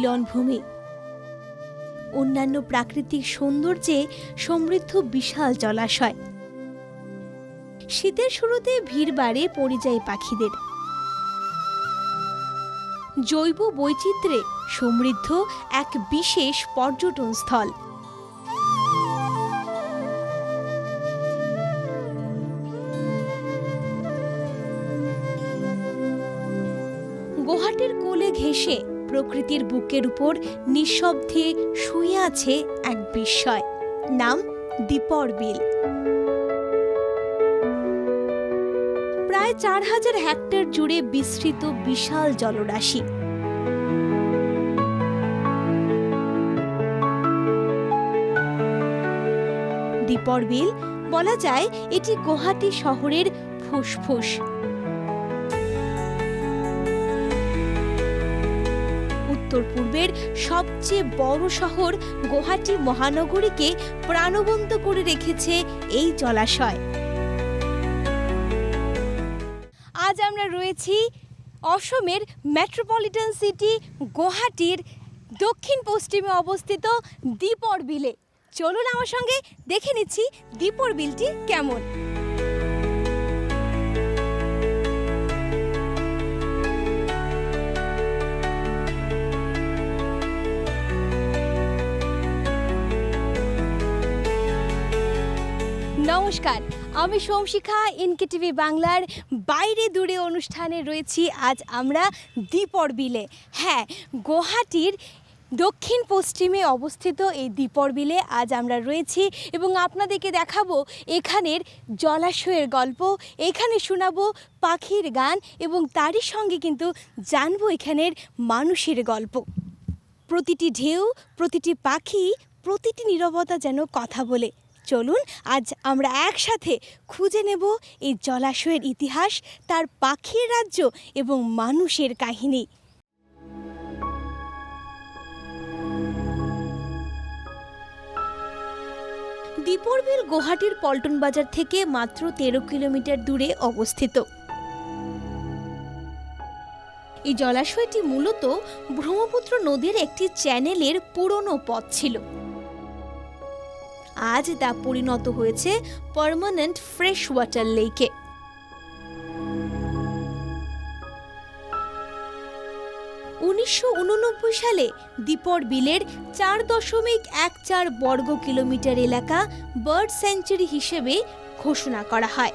মিলনভূমি। অন্যান্য প্রাকৃতিক সৌন্দর্যে সমৃদ্ধ বিশাল জলাশয়। শীতের শুরুতে ভিড় বাড়ে পরিযায়ী পাখিদের। জৈব বৈচিত্র্যে সমৃদ্ধ এক বিশেষ পর্যটন স্থল। গুহাটির কোলে ঘেঁষে প্রকৃতির বুকের উপর নিঃশব্দে শুয়ে আছে এক বিস্ময়। নাম দীপর বিল। প্রায় চার হাজার হেক্টর জুড়ে বিস্তৃত বিশাল জলরাশি। দীপর বিল বলা যায় এটি গুয়াহাটি শহরের ফুসফুস। উত্তর পূর্বের সবচেয়ে বড় শহর গুয়াহাটি মহানগরীকে প্রাণবন্ত করে রেখেছে এই জলাশয়। আজ আমরা রয়েছি অসমের মেট্রোপলিটন সিটি গুয়াহাটির দক্ষিণ পশ্চিমে অবস্থিত দীপর বিলে চলুন আমার সঙ্গে দেখে নিচ্ছি দীপর বিলটি কেমন। নমস্কার। আমি সোমশিখা ইনকে টিভি বাংলার বাইরে দূরে অনুষ্ঠানে রয়েছি। আজ আমরা দ্বীপর বিলে হ্যাঁ গুয়াহাটির দক্ষিণ পশ্চিমে অবস্থিত এই দ্বীপর বিলে আজ আমরা রয়েছি এবং আপনাদেরকে দেখাবো এখানের জলাশয়ের গল্প, এখানে শোনাবো পাখির গান এবং তারই সঙ্গে কিন্তু জানব এখানের মানুষের গল্প। প্রতিটি ঢেউ, প্রতিটি পাখি, প্রতিটি নীরবতা যেন কথা বলে। চলুন, আজ আমরা একসাথে খুঁজে নেব এই জলাশয়ের ইতিহাস, তার পাখির রাজ্য এবং মানুষের কাহিনী। দীপরবিল গুয়াহাটির পল্টন বাজার থেকে মাত্র তেরো কিলোমিটার দূরে অবস্থিত। এই জলাশয়টি মূলত ব্রহ্মপুত্র নদীর একটি চ্যানেলের পুরনো পথ ছিল। আজ তা পরিণত হয়েছে পারমানেন্ট ফ্রেশ ওয়াটার লেকে। উনিশশো উননব্বই সালে দীপর বিলের চার দশমিক এক চার বর্গ কিলোমিটার এলাকা বার্ড সেঞ্চুরি হিসেবে ঘোষণা করা হয়।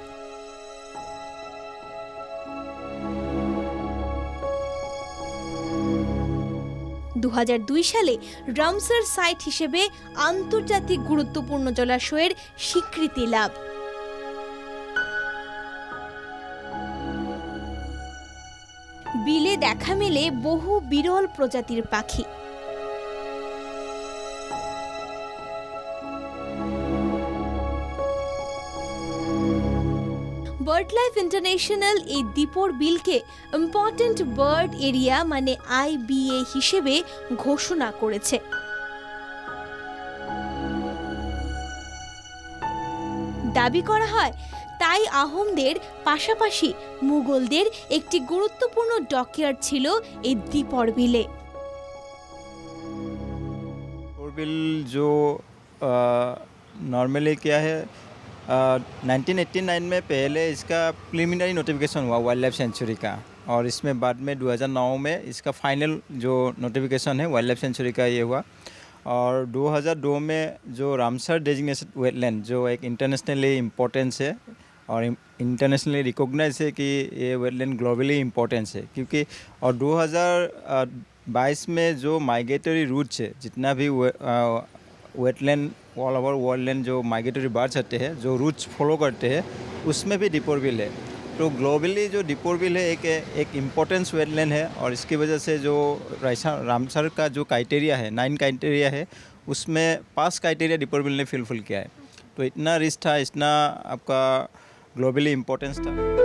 দু সালে রামসার সাইট হিসেবে আন্তর্জাতিক গুরুত্বপূর্ণ জলাশয়ের স্বীকৃতি লাভ। বিলে দেখা মেলে বহু বিরল প্রজাতির পাখি। বার্ড লাইফ ইন্টারন্যাশনাল এই দ্বীপর বিলকে ইম্পর্ট্যান্ট বার্ড এরিয়া মানে আইবিএ হিসেবে ঘোষণা করেছে দাবি করা হয় তাই আহোমদের পাশাপাশি মুঘলদের একটি গুরুত্বপূর্ণ ডকইয়ার্ড ছিল এই দ্বীপর বিলে बिल जो नॉर्मली क्या है नाइनटीन एट्टी नाइन में पहले इसका प्रिलिमिनरी नोटिफिकेशन हुआ वाइल्ड लाइफ सेंचुरी का और इसमें बाद में 2009 में इसका फाइनल जो नोटिफिकेशन है वाइल्ड लाइफ सेंचुरी का ये हुआ और 2002 में जो रामसर डेजिग्नेशन वेटलैंड जो एक इंटरनेशनली इम्पोर्टेंस है और इंटरनेशनली रिकॉग्नाइज है कि ये वेटलैंड ग्लोबली इम्पोर्टेंस है क्योंकि और 2022 में जो माइग्रेटरी रूट्स है जितना भी wetland ऑल ओवर वर्ल्ड जो माइग्रेटरी बर्ड्स आते हैं जो रूट्स फॉलो करते हैं उसमें भी डिपोरबिल है तो ग्लोबली जो डिपोरबिल है एक एक इम्पोर्टेंस वेटलैंड है और इसकी वजह से जो राइसा रामसर का जो क्राइटेरिया है नाइन क्राइटेरिया है उसमें पास क्राइटेरिया डिपोरबिल ने फिलफिल किया है तो इतना रिस्क था इतना आपका ग्लोबली इम्पोर्टेंस था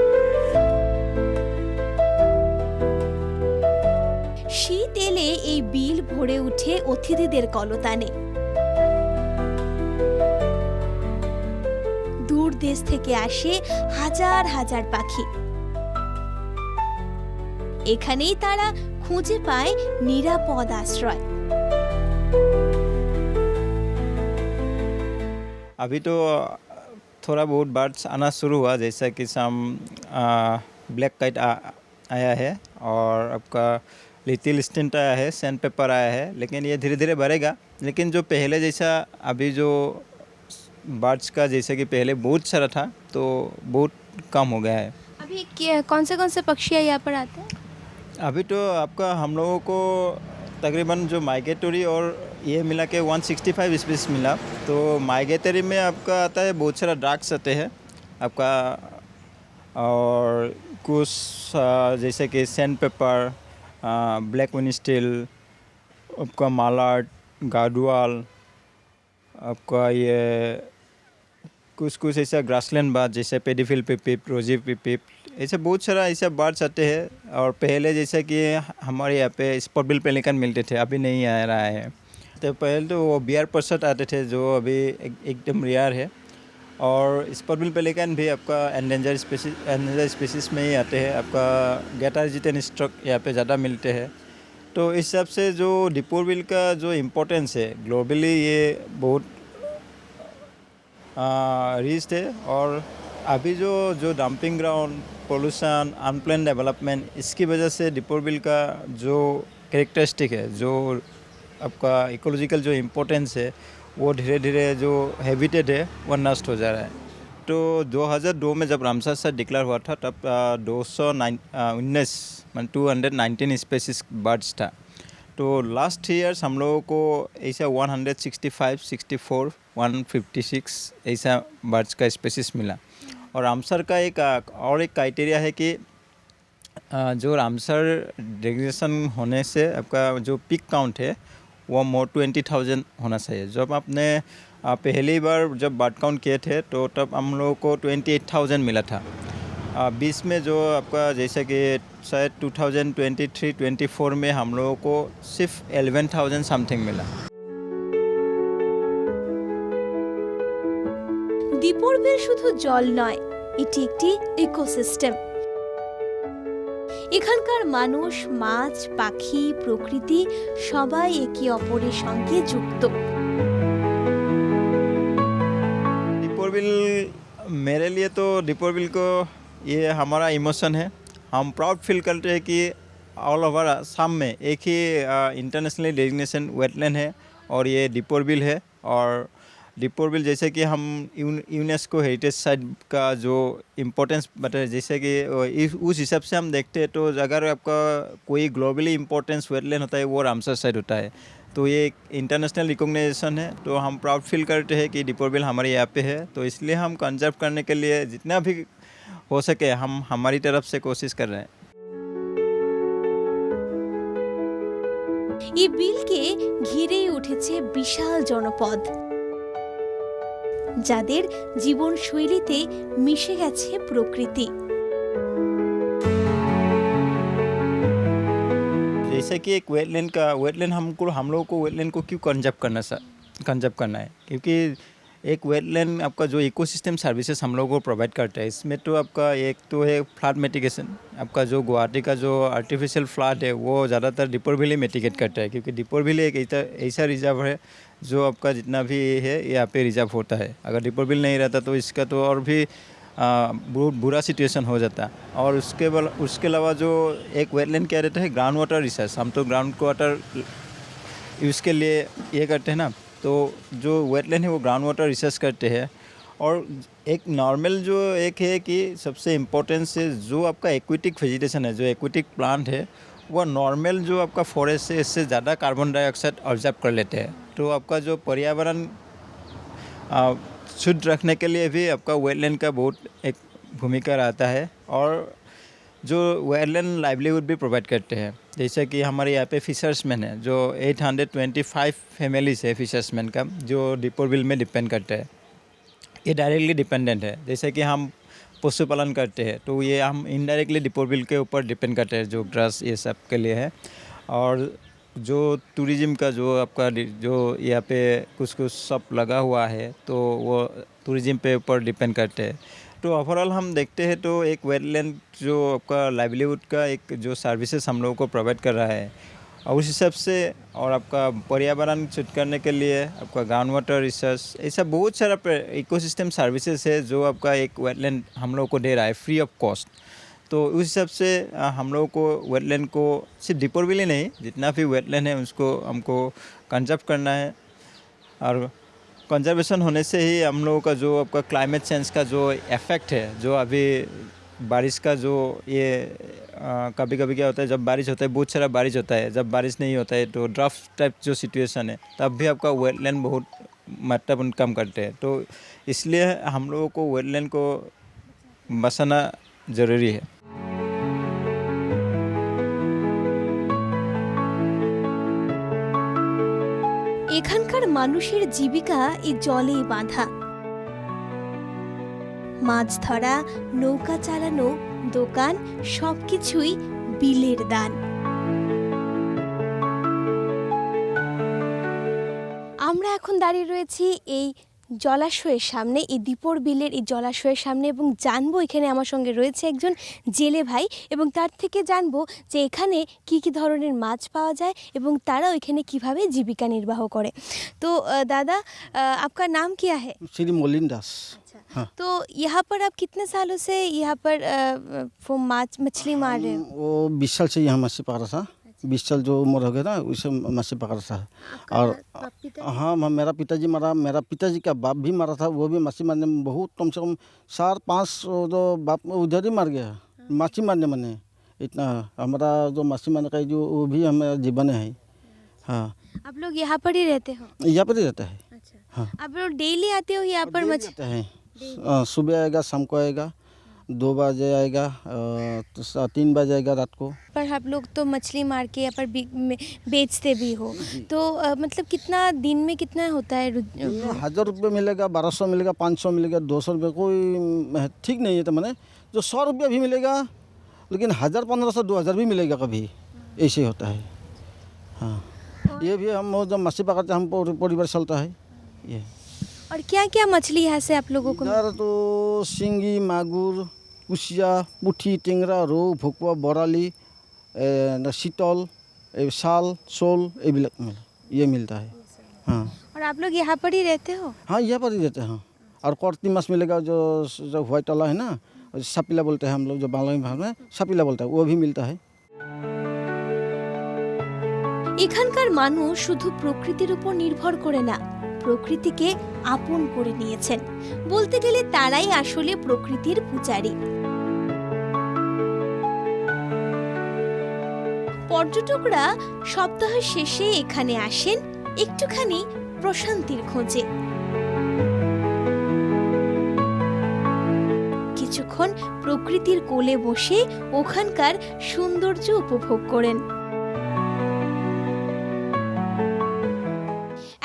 শীত এলে এই বিল ভরে উঠে অতিথিদের কলতানে দূর দেশ থেকে আসে হাজার হাজার পাখি এখানেই তারা খুঁজে পায় নিরাপদ আশ্রয় अभी तो थोड़ा बहुत बर्ड्स आना शुरू हुआ जैसा कि सम ब्लैक काइट आया है और आपका लिटिल स्टेंट आया है सैंड पेपर आया है लेकिन ये धीरे धीरे बढ़ेगा लेकिन जो पहले जैसा अभी जो बर्ड्स का जैसे कि पहले बहुत सारा था तो बहुत कम हो गया है। अभी कौन से कौन से पक्षी यहाँ पर आते हैं? अभी तो आपका हम लोगों को तकरीबन जो माइग्रेटरी और ये मिला के 165 स्पीस मिला तो माइग्रेटरी में आपका आता है बहुत सारा ड्रग्स आते हैं आपका और कुछ जैसे कि sand paper black one steel आपका मालाट गाडुआल आपका ये कुछ कुछ ऐसा ग्रासलैंड बर्ड जैसे पेडीफिल पिपिप रोजी पिपिप ऐसे बहुत सारा ऐसे बर्ड्स आते हैं। और पहले जैसे कि हमारे यहाँ पे स्पॉटबिल पेलिकन मिलते थे अभी नहीं आ रहा है। तो पहले तो वो बियर परसेंट आते थे जो अभी एक, एकदम रेयर है। और स्पॉटबिल पेलिकन भी आपका एंडेंजर स्पीसीज एंडेंजर स्पीसीज में ही आते हैं। आपका गेटर जितन स्ट्रक यहाँ पे ज़्यादा मिलते हैं। तो इस हिसाब से जो डिपोरबिल का जो इम्पोर्टेंस है ग्लोबली ये बहुत रिच है और अभी जो जो dumping ground pollution unplanned development इसकी वजह से डिपोर बिल का जो करेक्टरिस्टिक है, जो आपका इकोलॉजिकल जो इम्पोर्टेंस है, वो धीरे धीरे जो हैबिटेट है, वो नष्ट हो जा रहा है। तो 2002 में जब रामसर से डिक्लेयर हुआ था तब दो सौ उन्नीस मतलब two hundred nineteen species birds था। तो लास्ट ईयर्स हम लोगों को ऐसा 165, 64, 156 ऐसा बर्ड्स का स्पेसिस मिला। और रामसर का एक और एक क्राइटेरिया है कि जो रामसर डेग्रेशन होने से आपका जो पिक काउंट है वो मोर ट्वेंटी थाउज़ेंड होना चाहिए। जब आपने पहली बार जब बर्ड काउंट किए थे तो तब हम लोगों को ट्वेंटी एट थाउजेंड मिला था बीस में जो आपका जैसे कि शायद 2023 24 में हम लोगों को सिर्फ 11,000 समथिंग मिला দ্বীপর বিল শুধু জল নয় এটি একটি ইকোসিস্টেম এখানকার মানুষ মাছ পাখি প্রকৃতি সবাই একে অপরের সঙ্গে যুক্ত मेरे लिए तो दीपोर बिल को ये हमारा इमोशन है। हम प्राउड फील करते हैं कि ऑल ओवर आसाम में एक ही इंटरनेशनली डेजिग्नेशन वेटलैंड है और ये दीपोर बिल है और दीपोर बिल जैसे कि हम यूनेस्को हेरिटेज साइट का जो इम्पोर्टेंस बताए जैसे कि उस हिसाब से हम देखते हैं तो अगर आपका कोई ग्लोबली इम्पोर्टेंस वेटलैंड होता है, वो रामसर साइट होता है। तो ये एक इंटरनेशनल रिकॉग्नाइजेशन है तो हम प्राउड फील करते हैं कि दीपोर बिल हमारे यहाँ पे है तो इसलिए हम कंजर्व करने के लिए जितना भी हो सके हम हमारी तरफ से कोशिश कर रहे हैं এই বিলকে ঘিরেই উঠেছে বিশাল জনপদ যাদের জীবনশৈলীতে মিশে গেছে প্রকৃতি जैसे कि एक वेटलैंड का वेटलैंड हमको, हम लोगों को वेटलैंड को क्यों कंजर्व करना सा कंजर्व करना है? क्योंकि एक वेटलैंड आपका जो इकोसिस्टम सर्विसेज़ हम लोगों को प्रोवाइड करता है, इसमें तो आपका एक तो है फ्लड मेटिगेशन आपका जो गुवाहाटी का जो आर्टिफिशियल फ्लड है, वो ज़्यादातर दीपोर वैली मेटिगेट करता है, क्योंकि दीपोर वैली एक ऐसा ऐसा रिज़र्व है जो आपका जितना भी है, यहाँ पे रिज़र्व होता है। अगर दीपोर बिल नहीं रहता तो इसका तो और भी बुरा सिचुएशन हो जाता है। और उसके बल, उसके अलावा जो एक वेटलैंड क्या रहता है ग्राउंड वाटर रिसर्च हम तो ग्राउंड वाटर यूज़ के लिए ये करते हैं ना तो जो वेटलैंड है वो ग्राउंड वाटर रिसर्च करते हैं। और एक नॉर्मल जो एक है कि सबसे इम्पोर्टेंस है जो आपका एक्विटिक वेजिटेशन है, जो एक्विटिक प्लांट है, वो नॉर्मल जो आपका फॉरेस्ट है, इससे ज़्यादा कार्बन डाइऑक्साइड ऑब्ज़र्व कर लेते हैं। तो आपका जो पर्यावरण शुद्ध रखने के लिए भी आपका वेटलैंड का बहुत एक भूमिका रहता है और जो वेटलैंड लाइवलीहुड भी प्रोवाइड करते हैं। जैसे कि हमारे यहाँ पे फिशर्समैन है, जो 825 फैमिलीज़ है फिशर्समैन का, जो दीपोर बिल में डिपेंड करते हैं। ये डायरेक्टली डिपेंडेंट है। जैसे कि हम पशुपालन करते हैं तो ये हम इनडायरेक्टली दीपोर बिल के ऊपर डिपेंड करते हैं, जो ग्रास ये सब के लिए है। और जो टूरिज़्म का जो आपका जो यहाँ पे कुछ कुछ सब लगा हुआ है तो वो टूरिज़्म पे ऊपर डिपेंड करते हैं। तो ओवरऑल हम देखते हैं तो एक वेटलैंड जो आपका लाइवलीहुड का एक जो सर्विसेज़ हम लोगों को प्रोवाइड कर रहा है, और उस हिसाब से और आपका पर्यावरण शुद्ध करने के लिए आपका ग्राउंड वाटर रिसर्च ऐसा बहुत सारा इकोसिस्टम सर्विसेज़ है जो आपका एक वेटलैंड हम लोगों को दे रहा है फ्री ऑफ़ कॉस्ट तो उस हिसाब से हम लोगों को वेटलैंड को सिर्फ़ दीपोरबिल ही नहीं, जितना भी वेटलैंड है उसको हमको कंजर्व करना है। और कंजर्वेशन होने से ही हम लोगों का जो आपका क्लाइमेट चेंज का जो इफ़ेक्ट है, जो अभी बारिश का जो ये कभी कभी क्या होता है, जब बारिश होता है, बहुत सारा बारिश होता है, जब बारिश नहीं होता है तो ड्राफ्ट टाइप जो सिचुएशन है, तब भी आपका वेटलैंड बहुत महत्वपूर्ण कम करते हैं। तो इसलिए हम लोगों को वेटलैंड को बसाना ज़रूरी है। এখানকার মানুষের জীবিকা এই জলেই বাঁধা। মাছ ধরা, নৌকা চালানো, দোকান সবকিছুই বিলের দান। আমরা এখন দাঁড়িয়ে রয়েছি এই জলাশয়ের সামনে এই দীপর বিলের এই জলাশয়ের সামনে এবং জানবো এখানে আমার সঙ্গে রয়েছে একজন জেলে ভাই এবং তার থেকে জানবো যে এখানে কি কি ধরনের মাছ পাওয়া যায় এবং তারা এখানে কিভাবে জীবিকা নির্বাহ করে তো আহ, দাদা আহ, आपका नाम क्या है श्री मोलिन दास हाँ। तो यहाँ पर आप कितने सालों से यहाँ पर अ, वो माछ मछली मार रहे हो वो बीस साल से यहाँ मछली पकड़ रहा था बीस साल जो उम्र हो गया ना उसे मछली पकड़ रहा था और हाँ हाँ, मेरा पिताजी मरा मेरा पिताजी का बाप भी मरा था वो भी मछली मारने में बहुत कम से कम चार पाँच जो बाप उधर ही मर गया। मछली मारने मैंने इतना हमारा जो मछली मारने का जो वो भी हमारा जीवन है। हाँ। आप लोग यहाँ पर ही रहते हो? यहाँ पर ही रहता है। अच्छा। हाँ। आप लोग डेली आते हो यहाँ पर मछ रहता है। हाँ, सुबह आएगा शाम को आएगा। दो बजे आएगा तो तीन बजे आएगा रात को। पर आप लोग तो मछली मार के या पर बेचते भी हो। तो अ, मतलब कितना दिन में कितना होता है हज़ार रुपये मिलेगा बारह सौ मिलेगा पाँच सौ मिलेगा दो सौ रुपये कोई ठीक नहीं है तो मैंने जो सौ रुपया भी मिलेगा लेकिन हज़ार पंद्रह सौ दो हज़ार भी मिलेगा कभी। ऐसे होता है। हाँ। ये भी हम जब मछली पकड़ते हम परिवार चलता है। ये। और क्या क्या मछली यहाँ से आप लोगों को? इधर तो सिंगी मागुर कुसिया पुठी टेंगरा रौ ভকুৱা বৰালি এ, ন- চিতল এই শাল শোল এইবিলাক মিলে ये मिलता है हाँ और आप लोग यहाँ पर ही रहते हो हाँ यहाँ पर ही रहते हैं हाँ और कॉर्ती माछ मिलेगा जो जो व्हाइट वाला है ना सपीला बोलते हैं हम लोग जो बांग्ला में भाषा में सपीला बोलता है वो भी मिलता है এখানকার মানুষ শুধু প্রকৃতির উপর নির্ভর করে না প্রকৃতিকে আপন করে নিয়েছেন বলতে গেলে তারাই আসলে প্রকৃতির পূজারী পর্যটকরা সপ্তাহের শেষে এখানে আসেন একটুখানি প্রশান্তির খোঁজে। কিছুক্ষণ প্রকৃতির কোলে বসে ওখানকার সৌন্দর্য উপভোগ করেন।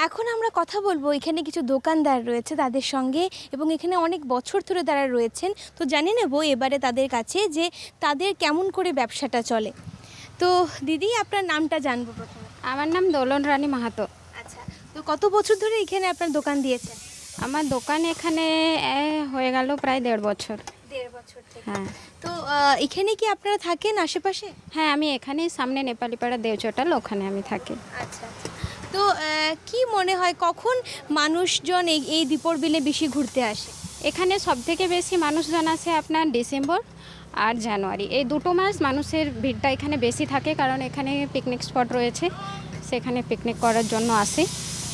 এখন আমরা কথা বলব, এখানে কিছু দোকানদার রয়েছে তাদের সঙ্গে এবং এখানে অনেক বছর ধরে তারা রয়েছেন। তো জানি নেব এবারে তাদের কাছে যে তাদের কেমন করে ব্যবসাটা চলে। তো দিদি আপনার নামটা জানব প্রথমে। আমার নাম দোলন রানী মাহাতো। আচ্ছা তো কত বছর ধরে এখানে আপনার দোকান দিয়েছেন? আমার দোকান এখানে হয়ে গেল প্রায় দেড় বছর। দেড় বছর হ্যাঁ। তো এখানে কি আপনারা থাকেন আশেপাশে? হ্যাঁ আমি এখানেই সামনে নেপালি নেপালিপাড়া দেওচটাল ওখানে আমি থাকি। আচ্ছা আচ্ছা। তো কি মনে হয় কখন মানুষজন এই এই দীপর বিলে বেশি ঘুরতে আসে? এখানে সব থেকে বেশি মানুষজন আসে আপনার ডিসেম্বর আর জানুয়ারি। এই দুটো মাস মানুষের ভিড়টা এখানে বেশি থাকে কারণ এখানে পিকনিক স্পট রয়েছে, সেখানে পিকনিক করার জন্য আসে।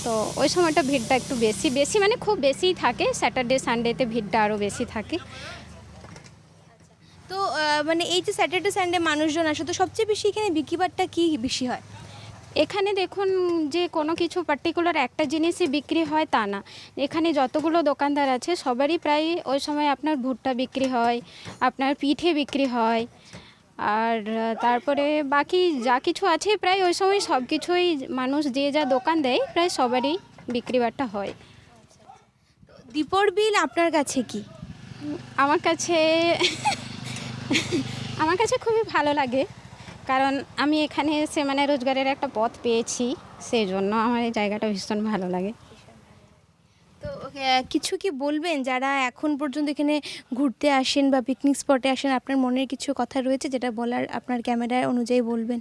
তো ওই সময়টা ভিড়টা একটু বেশি বেশি মানে খুব বেশিই থাকে। স্যাটারডে সানডেতে ভিড়টা আরও বেশি থাকে। তো মানে এই যে স্যাটারডে সানডে মানুষজন আসে, তো সবচেয়ে বেশি এখানে বিকিবারটা কী বেশি হয়? এখানে দেখুন যে কোনো কিছু পার্টিকুলার একটা জিনিসই বিক্রি হয় তা না। এখানে যতগুলো দোকানদার আছে সবারই প্রায় ওই সময় আপনার ভুট্টা বিক্রি হয় আপনার পিঠে বিক্রি হয় আর তারপরে বাকি যা কিছু আছে প্রায় ওই সময় সব কিছুই মানুষ যে যা দোকান দেয় প্রায় সবারই বিক্রিবারটা হয়। দীপর বিল আপনার কাছে কি? আমার কাছে আমার কাছে খুবই ভালো লাগে। কারণ আমি এখানে এসে মানে রোজগারের একটা পথ পেয়েছি সেই জন্য আমার এই জায়গাটা ভীষণ ভালো লাগে। তো কিছু কি বলবেন? যারা এখন পর্যন্ত এখানে ঘুরতে আসেন বা পিকনিক স্পটে আসেন আপনার মনের কিছু কথা রয়েছে যেটা বলার আপনার ক্যামেরা অনুযায়ী বলবেন?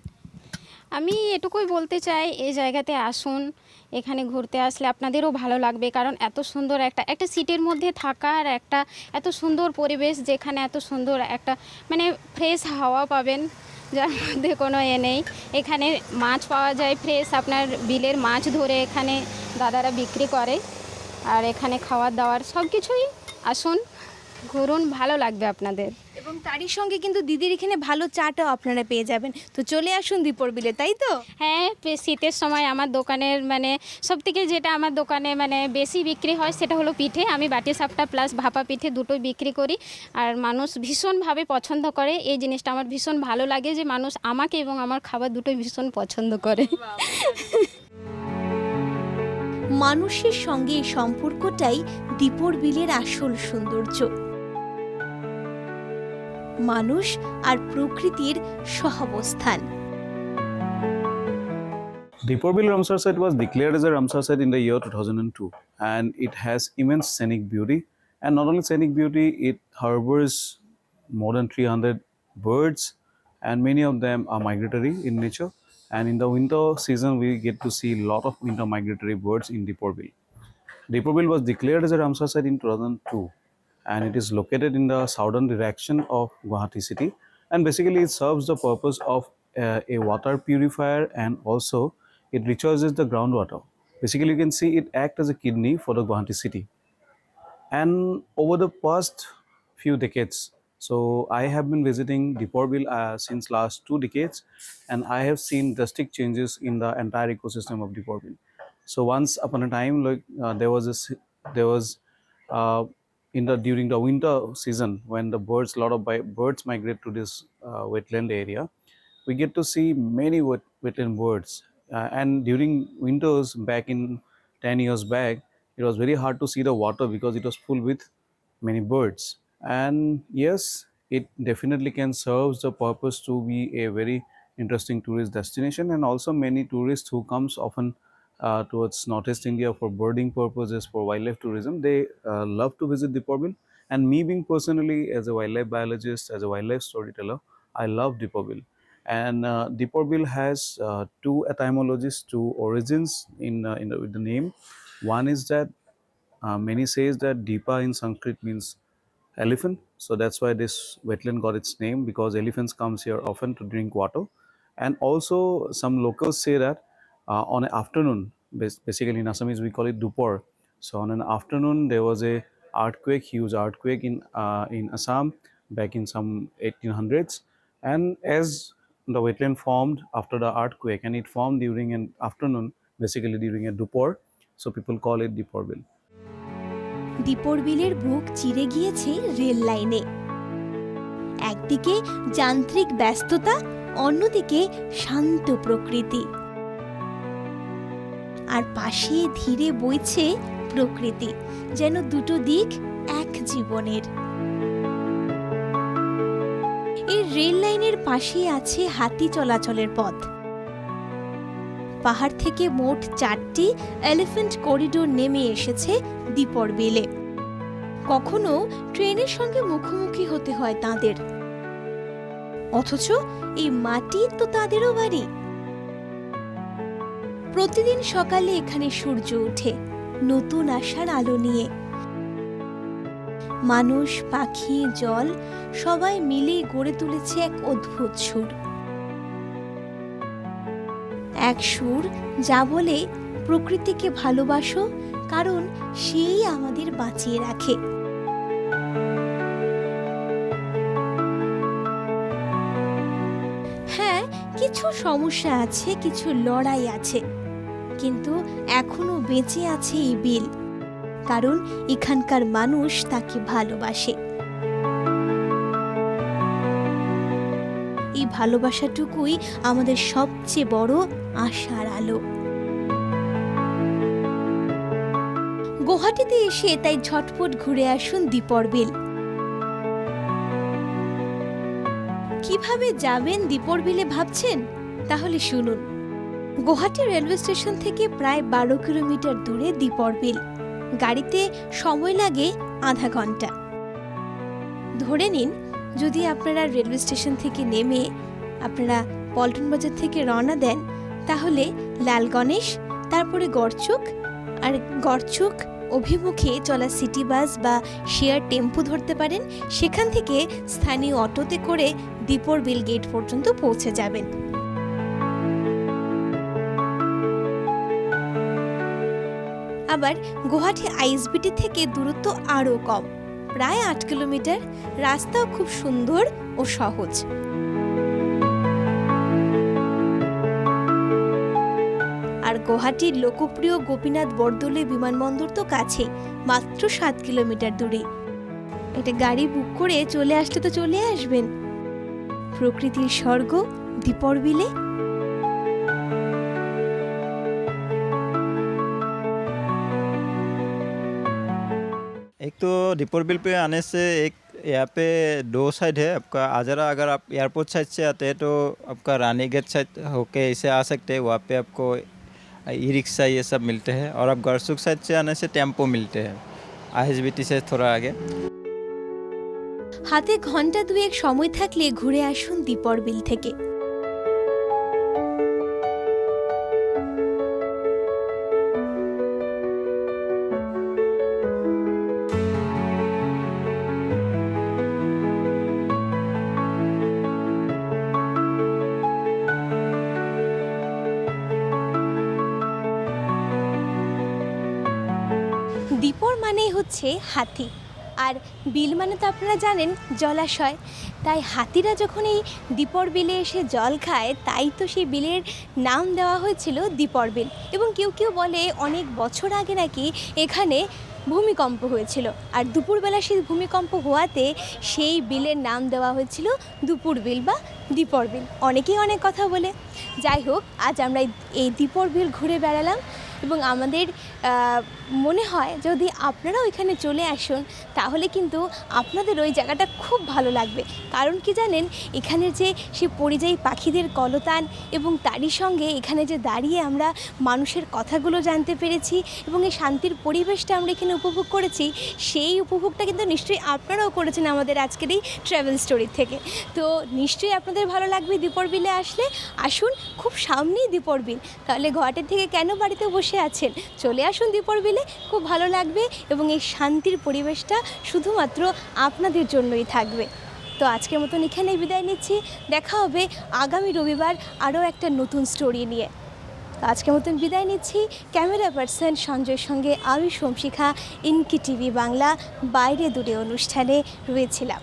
আমি এটুকুই বলতে চাই এই জায়গাতে আসুন এখানে ঘুরতে আসলে আপনাদেরও ভালো লাগবে কারণ এত সুন্দর একটা একটা সিটির মধ্যে থাকার একটা এত সুন্দর পরিবেশ যেখানে এত সুন্দর একটা মানে ফ্রেশ হাওয়া পাবেন। যার মধ্যে কোনো এ নেই। এখানে মাছ পাওয়া যায় ফ্রেশ আপনার বিলের মাছ ধরে এখানে দাদারা বিক্রি করে। আর এখানে খাওয়ার দাওয়ার সব কিছুই আসুন, ঘুরুন, ভালো লাগবে আপনাদের। এবং তারই সঙ্গে কিন্তু দিদির এখানে ভালো চাটাও আপনারা পেয়ে যাবেন। তো চলে আসুন দীপর বিলে তাই তো? হ্যাঁ শীতের সময় আমার দোকানের মানে সব থেকে যেটা আমার দোকানে মানে বেশি বিক্রি হয় সেটা হলো পিঠে। আমি বাটি সাপটা প্লাস ভাপা পিঠে দুটোই বিক্রি করি। আর মানুষ ভীষণভাবে পছন্দ করে। এই জিনিসটা আমার ভীষণ ভালো লাগে যে মানুষ আমাকে এবং আমার খাবার দুটোই ভীষণ পছন্দ করে। মানুষের সঙ্গে এই সম্পর্কটাই দীপর বিলের আসল সৌন্দর্য। মানুষ আর প্রকৃতির সহাবস্থান Deeporbil Ramsar site was declared as a Ramsar site in the year 2002 and it has immense scenic beauty and not only scenic beauty it harbors more than 300 birds and many of them are migratory in nature and in the winter season we get to see a lot of winter migratory birds in Deeporbil. Deeporbil was declared as a Ramsar site in 2002 and it is located in the southern direction of Guwahati city and basically it serves the purpose of uh, a water purifier and also it recharges the groundwater. Basically you can see it act as a kidney for the Guwahati city. And over the past few decades, so I have been visiting Deeporbil uh, since last two decades, and I have seen drastic changes in the entire ecosystem of Deeporbil. So once upon a time, like uh, there was a there was uh, in the during the winter season when the birds lot of birds migrate to this uh, wetland area, we get to see many wet, wetland birds. Uh, and during winters back in 10 years back, it was very hard to see the water because it was full with many birds. And yes, it definitely can serve the purpose to be a very interesting tourist destination and also many tourists who comes often uh, towards northeast India for birding purposes, for wildlife tourism, they uh, love to visit Deeporbil. And me being personally as a wildlife biologist, as a wildlife storyteller, I love Deeporbil. And uh, Deeporbil has uh, two etymologies, two origins in, uh, in the, the name. One is that uh, many says that Deepa in Sanskrit means elephant, so that's why this wetland got its name because elephants comes here often to drink water. And also some locals say that uh, on an afternoon, basically in Assamese we call it Dupor. So on an afternoon there was a earthquake, huge earthquake in uh, in Assam back in some 1800s, and as the wetland formed after the earthquake, and it formed during an afternoon, basically during a Dupor, so people call it Deeporbil. দীপর বিলের বুক চিরে গিয়েছে rail লাইনে একদিকে যান্ত্রিক ব্যস্ততা অন্যদিকে শান্ত প্রকৃতি আর পাশে ধীরে বইছে প্রকৃতি, যেন দুটো দিক এক জীবনের। এই রেল লাইনের পাশেই আছে হাতি চলাচলের পথ। পাহাড় থেকে মোট চারটি এলিফ্যান্ট করিডোর নেমে এসেছে দীপর বিলে কখনো ট্রেনের সঙ্গে মুখোমুখি হতে হয় তাদের। অথচ এই মাটি তো তাদেরও বাড়ি। প্রতিদিন সকালে এখানে সূর্য ওঠে, নতুন আশার আলো নিয়ে। মানুষ, পাখি, জল, সবাই মিলে গড়ে তুলেছে এক অদ্ভুত সুর। এক সুর যা বলে, প্রকৃতিকে ভালোবাসো, কারণ সেই আমাদের বাঁচিয়ে রাখে। হ্যাঁ কিছু সমস্যা আছে, কিছু লড়াই আছে। কিন্তু এখনও বেঁচে আছে এই বিল, কারণ এখানকার মানুষ তাকে ভালোবাসে। এই ভালোবাসাটুকুই আমাদের সবচেয়ে বড় আশার আলো। গুয়াহাটিতে এসে তাই ঝটপট ঘুরে আসুন দীপর বিল। কীভাবে যাবেন দীপর বিলে ভাবছেন? তাহলে শুনুন। গুয়াহাটি রেলওয়ে স্টেশন থেকে প্রায় বারো কিলোমিটার দূরে দীপর বিল গাড়িতে সময় লাগে আধা ঘণ্টা। ধরে নিন, যদি আপনারা রেলওয়ে স্টেশন থেকে নেমে আপনারা পল্টন বাজার থেকে রওনা দেন, তাহলে লাল গণেশ, তারপরে গড়চুক আর গড়চুক অভিমুখে চলা সিটি বাস বা শেয়ার টেম্পু ধরতে পারেন। সেখান থেকে স্থানীয় অটোতে করে দীপর বিল গেট পর্যন্ত পৌঁছে যাবেন। আবার গুয়াহাটি আইএসবিটি থেকে দূরত্ব আরও কম। প্রায় আট কিলোমিটার। রাস্তাও খুব সুন্দর ও সহজ। আর গুয়াহাটির লোকপ্রিয় গোপীনাথ বরদলৈ বিমানবন্দর তো কাছে, মাত্র সাত কিলোমিটার দূরে। একটা গাড়ি বুক করে চলে আসলে তো চলে আসবেন। প্রকৃতির স্বর্গ দীপর तो दीपर बिल पे आने से एक यहाँ पे दो साइड है आपका आजरा अगर आप एयरपोर्ट साइड से आते हैं तो आपका रानी गेट साइड होके इसे आ सकते हैं वहाँ पे आपको ई रिक्शा ये सब मिलते हैं और आप गरसुक साइड से आने से टेम्पो मिलते हैं आई से थोड़ा आगे হাতে ঘন্টা দুয়েক সময় থাকলে ঘুরে আসুন দীপর বিল থেকে মানেই হাতি। আর বিল মানে তো আপনারা জানেন জলাশয়। তাই হাতিরা যখন এই দীপর বিলে এসে জল খায়, তাই তো সেই বিলের নাম দেওয়া হয়েছিল দীপর বিল। এবং কেউ কেউ বলে অনেক বছর আগে নাকি এখানে ভূমিকম্প হয়েছিল। আর দুপুরবেলা সেই ভূমিকম্প হওয়াতে সেই বিলের নাম দেওয়া হয়েছিল দুপুর বিল বা দীপর বিল। অনেকেই অনেক কথা বলে। যাই হোক, আজ আমরা এই- দীপর বিল ঘুরে বেড়ালাম এবং আমাদের মনে হয় যদি আপনারাও এখানে চলে আসুন, তাহলে কিন্তু আপনাদের ওই জায়গাটা খুব ভালো লাগবে। কারণ কি জানেন এখানের যে সে পরিযায়ী পাখিদের কলতান এবং তারই সঙ্গে এখানে যে দাঁড়িয়ে আমরা মানুষের কথাগুলো জানতে পেরেছি এবং এই শান্তির পরিবেশটা আমরা এখানে উপভোগ করেছি, সেই উপভোগটা কিন্তু নিশ্চয়ই আপনারাও করেছেন আমাদের আজকের এই ট্রাভেল স্টোরি থেকে। তো নিশ্চয়ই আপনাদের ভালো লাগবে দীপর বিলে আসলে। আসুন, খুব সামনেই দীপর বিল। তাহলে ঘাটের থেকে কেন বাড়িতে বসে আছেন? চলে আসুন দীপর বিলে খুব ভালো লাগবে এবং এই শান্তির পরিবেশটা শুধুমাত্র আপনাদের জন্যই থাকবে। তো আজকের মতন এখানেই বিদায় নিচ্ছি। দেখা হবে আগামী রবিবার আরও একটা নতুন স্টোরি নিয়ে। তো আজকের মতন বিদায় নিচ্ছি। ক্যামেরা পার্সন সঞ্জয়ের সঙ্গে আমি সোমশিখা, ইনকি টিভি বাংলা, বাইরে দূরে অনুষ্ঠানে রয়েছিলাম।